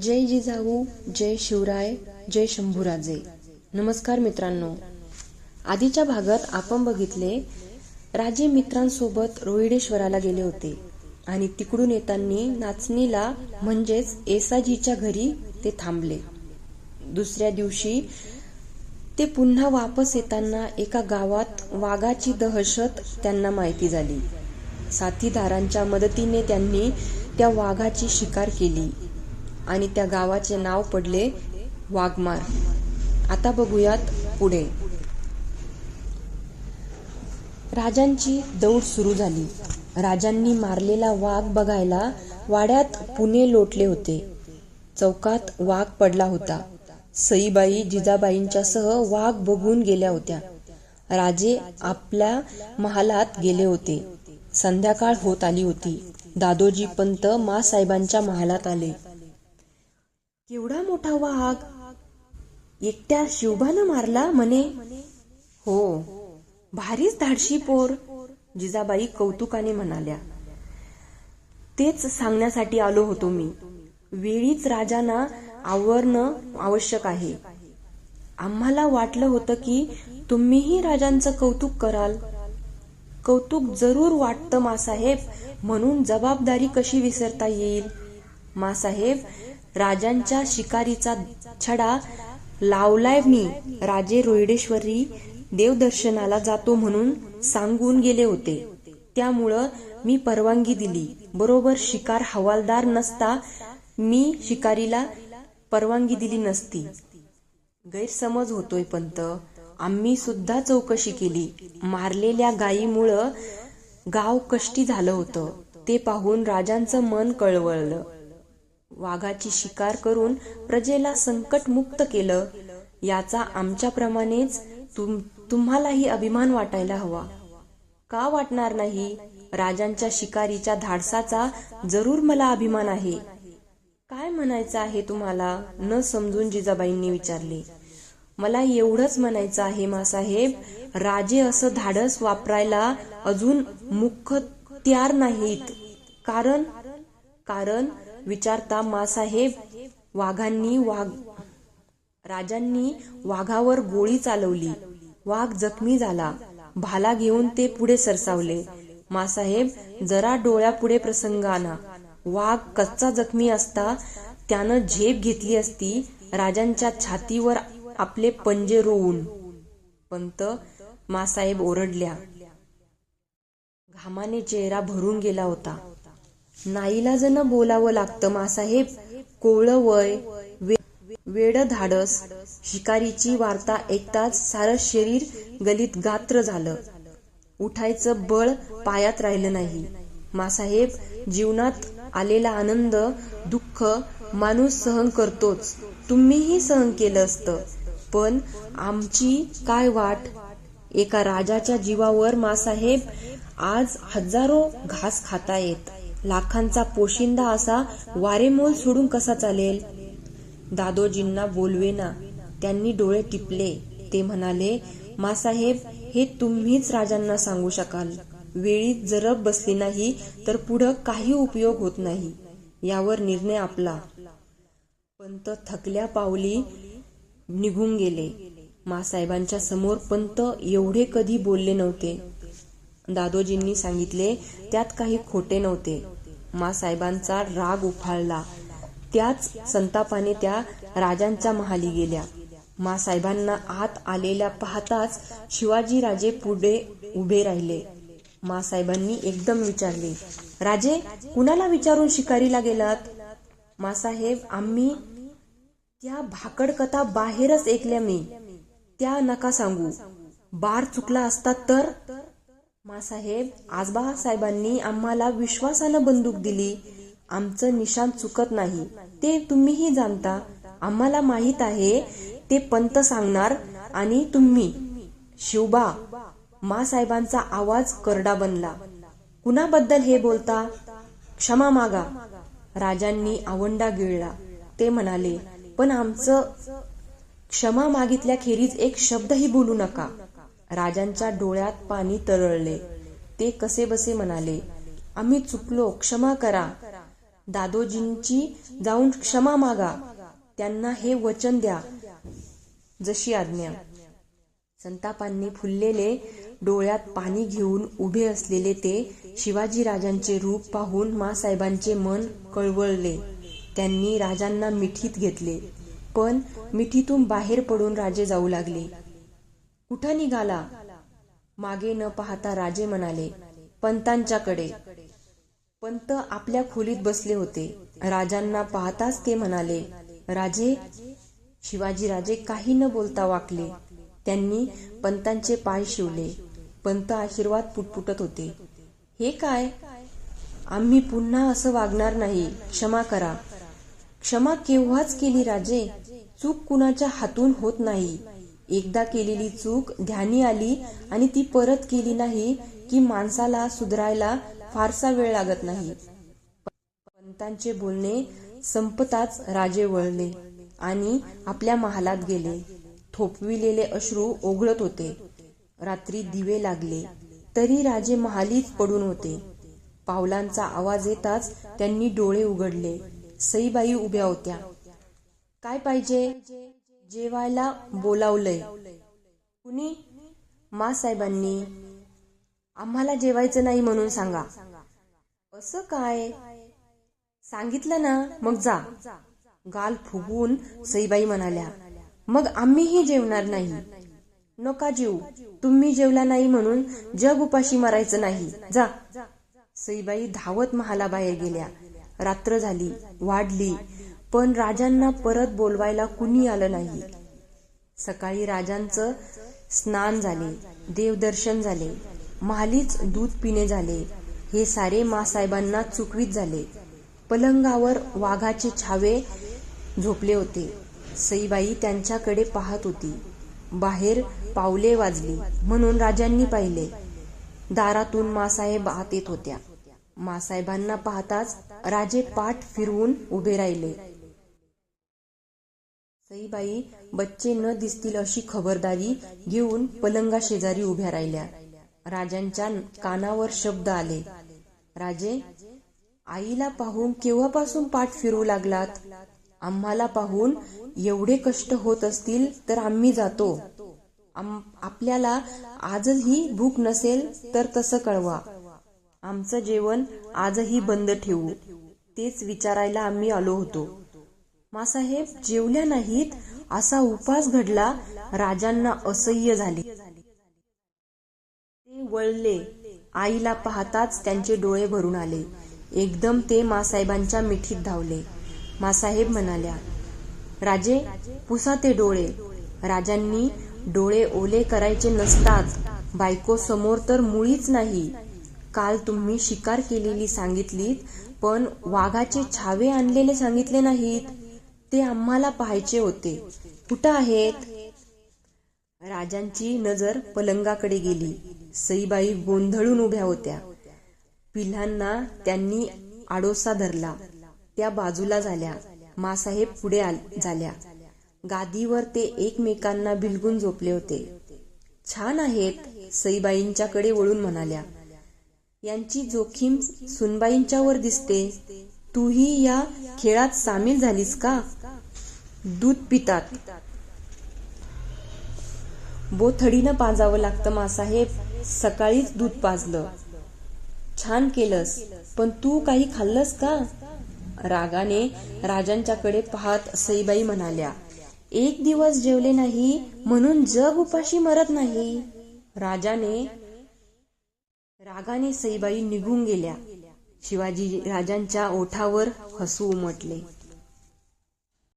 जय जिजाऊ जय शिवराय जय शंभूराजे. नमस्कार मित्रांनो. आधीच्या भागात आपण बघितले राजे मित्रांसोबत रोहिडेश्वराला गेले होते आणि तिकडून येताना नाचणीला म्हणजेच एसाजीच्या घरी ते थांबले. दुसऱ्या दिवशी ते पुन्हा वापस येताना एका गावात वाघाची दहशत त्यांना माहिती झाली. साथीदारांच्या मदतीने त्यांनी त्या वाघाची शिकार केली. आणि त्या गावाचे नाव पडले वाघमार. आता बघूयात पुढे. राजांची दौड सुरू झाली. राजांनी मारलेला वाघ बघायला वाड्यात पुणे लोटले होते. चौकात वाघ पडला होता. सईबाई जिजाबाईंच्या सह वाघ बघून गेल्या होत्या. राजे आपल्या महालात गेले होते. संध्याकाळ होत आली होती. दादोजी पंत मासाहेबांच्या महालात आले. केवढा मोठा वाघ? एकट्या शिवबानं मारला म्हणे हो. भारीच धाडशी पोर जिजाबाई कौतुकाने म्हणाल्या. तेच सांगण्यासाठी आलो होतो मी. वेळीच राजांना आवरणं आवश्यक आहे. आम्हाला वाटलं होतं की तुम्हीही राजांचं कौतुक कराल. कौतुक जरूर वाटतं मासाहेब. म्हणून जबाबदारी कशी विसरता येईल? मासाहेब राजांच्या शिकारीचा छडा लावलाय मी. राजे रोहिडेश्वरी देवदर्शनाला जातो म्हणून सांगून गेले होते. त्यामुळं मी परवानगी दिली. बरोबर शिकार हवालदार नसता मी शिकारीला परवानगी दिली नसती. गैरसमज होतोय पंत. आम्ही सुद्धा चौकशी केली. मारलेल्या गायीमुळं गाव कष्टी झालं होतं. ते पाहून राजांचं मन कळवळलं. वाघाची शिकार करून प्रजेला संकटमुक्त केलं. याचा आमच्याप्रमाणेच तुम तुम्हालाही अभिमान वाटायला हवा. का वाटणार नाही? राजांच्या शिकारीच्या धाडसाचा जरूर मला अभिमान आहे. काय म्हणायचं आहे तुम्हाला? न समजून जिजाबाईंनी विचारले. मला एवढंच म्हणायचं आहे मासाहेब. राजे असं धाडस वापरायला अजून मुख तयार नाहीत. कारण कारण विचारता मासाहेब वाघांनी वाघ राजांनी वाघावर गोळी चालवली. वाघ जखमी झाला. भाला घेऊन ते पुढे सरसावले. मासाहेब जरा डोळ्यापुढे प्रसंग आणा वाघ कच्चा जखमी असता त्यानं झेप घेतली असती राजांच्या छातीवर आपले पंजे रोवून. पंत मासाहेब ओरडल्या. घामाने चेहरा भरून गेला होता. नाईलाजनं बोलावं लागतं मासाहेब. कोवळ वय वेड धाडस. शिकारीची वार्ता ऐकताच सारं शरीर गलीत गात्र झालं. उठायचं बळ पायात राहिलं नाही. मासाहेब जीवनात आलेला आनंद दुःख माणूस सहन करतोच. तुम्हीही सहन केलं असतं. पण आमची काय वाट? एका राजाच्या जीवावर मासाहेब आज हजारो घास खातायत लाखांचा पोशिंदा असा वारेमोल सोडून कसा चालेल? दादोजींना बोलवेना. त्यांनी डोळे टिपले. ते म्हणाले मासाहेब हे तुम्हीच राजांना सांगू शकाल. वेळी जरब बसली नाही तर पुढं काही उपयोग होत नाही. यावर निर्णय आपला. पंत थकल्या पावली निघून गेले. मासाहेबांच्या समोर पंत एवढे कधी बोलले नव्हते. दादोजींनी सांगितले त्यात काही खोटे नव्हते. मासाहेबांचा राग उफाळला. त्याच संतापाने त्या राजांच्या महाली गेल्या. मासाहेबांना आत आलेल्या पाहताच शिवाजी राजे पुढे उभे राहिले. मासाहेबांनी एकदम विचारले राजे कुणाला विचारून शिकारीला गेलात? मासाहेब आम्ही त्या भाकड कथा बाहेरच ऐकल्या मी. त्या नका सांगू. बार चुकला असता तर मासाहेब आजबा साहेबांनी आम्हाला विश्वासानं बंदूक दिली. आमचं निशाण चुकत नाही. ते तुम्हीही जाणता. आम्हाला माहीत आहे ते पंत सांगणार आणि तुम्ही. शिवबा मासाहेबांचा आवाज करडा बनला. कुणाबद्दल हे बोलता? क्षमा मागा. राजांनी आवंडा गिळला. ते म्हणाले पण आमचं क्षमा मागितल्याखेरीज एक शब्दही बोलू नका. राजांच्या डोळ्यात पाणी तरळले. ते कसे बसे म्हणाले आम्ही चुकलो क्षमा करा. दादोजींची जाऊन क्षमा मागा. त्यांना हे वचन द्या. जशी आज्ञा. संतापांनी फुललेले डोळ्यात पाणी घेऊन उभे असलेले ते शिवाजी राजांचे रूप पाहून मासाहेबांचे मन कळवळले. त्यांनी राजांना मिठीत घेतले. पण मिठीतून बाहेर पडून राजे जाऊ लागले. कुठं निघाला. मागे न पाहता राजे म्हणाले पंतांच्याकडे. पंत आपल्या खोलीत बसले होते. राजांना पाहताच ते म्हणाले राजे शिवाजी राजे काही न बोलता वाकले. त्यांनी पंतांचे पाय शिवले. पंत आशीर्वाद पुटपुटत होते. हे काय? आम्ही पुन्हा असं वागणार नाही. क्षमा करा. क्षमा केव्हाच केली राजे? चूक कुणाच्या हातून होत नाही. एकदा केलेली चूक ध्यानी आली आणि ती परत केली नाही की माणसाला सुधरायला फारसा वेळ लागत नाही. पंतांचे बोलणे संपताच राजे वळले आणि आपल्या महालात गेले. थोपविलेले अश्रू ओघळत होते. रात्री दिवे लागले. तरी राजे महालीत पडून होते. पावलांचा आवाज येताच त्यांनी डोळे उघडले. सईबाई उभ्या होत्या. काय पाहिजे? जेवायला बोलावलंय. कुणी? मासाहेबांनी आम्हाला जेवायचं नाही म्हणून सांगा. असं काय? सांगितलं ना मग जा. गाल फुगून सईबाई म्हणाल्या मग आम्हीही जेवणार नाही. नका जेऊ. तुम्ही जेवला नाही म्हणून जग उपाशी मारायचं नाही. जा. सईबाई धावत महाला बाहेर गेल्या. रात्र झाली. वाढली. पण राजांना परत बोलवायला कुणी आलं नाही. सकाळी राजांचं स्नान झाले देवदर्शन झाले महालीच दूध पिणे झाले हे सारे मासाहेबांना चुकवीत झाले. पलंगावर वाघाचे छावे झोपले होते. सईबाई त्यांच्याकडे पाहत होती. बाहेर पावले वाजली म्हणून राजांनी पाहिले. दारातून मासाहेब आत येत होत्या. मासाहेबांना पाहताच राजे पाठ फिरवून उभे राहिले. सईबाई बच्चे न दिसतील अशी खबरदारी घेऊन पलंगा शेजारी उभ्या राहिल्या. राजांच्या कानावर शब्द आले. राजे आईला पाहून केव्हापासून पाठ फिरू लागलात? आम्हाला पाहून एवढे कष्ट होत असतील तर आम्ही जातो. आपल्याला आजही भूक नसेल तर तसं कळवा. आमचं जेवण आजही बंद ठेवू. तेच विचारायला आम्ही आलो होतो. मासाहेब जेवल्या नाहीत असा उपास घडला राजांना असह्य झाले. ते वळले. आईला पाहताच त्यांचे डोळे भरून आले. एकदम ते मासाहेबांच्या मिठीत धावले. मासाहेब म्हणाल्या राजे पुसा ते डोळे. राजांनी डोळे ओले करायचे नसतात. बायको समोर तर मुळीच नाही. काल तुम्ही शिकार केलेली सांगितलीत पण वाघाचे छावे आणलेले सांगितले नाहीत. ते आम्हाला पाहायचे होते. कुठं आहेत? राजांची नजर पलंगाकडे गेली. सईबाई गोंधळून उभ्या होत्या. पिल्लांना त्यांनी आडोसा धरला. त्या बाजूला झाल्या. मासाहेब पुढे झाल्या. गादीवर ते एकमेकांना भिलगून झोपले होते. छान आहेत सईबाईंच्याकडे वळून म्हणाल्या. यांची जोखीम सुनबाईंच्यावर दिसते. तूही या खेळात सामील झालीस का? दूध पितात. बोथडीनं पाजावं लागतं मासाहेब. सकाळीच दूध पाजलं. छान केलंस पण तू काही खाल्लंस का? रागाने राजांच्याकडे पाहत सईबाई म्हणाल्या एक दिवस जेवले नाही म्हणून जग उपाशी मरत नाही. राजाने रागाने सईबाई निघून गेल्या. शिवाजी राजांच्या ओठावर हसू उमटले.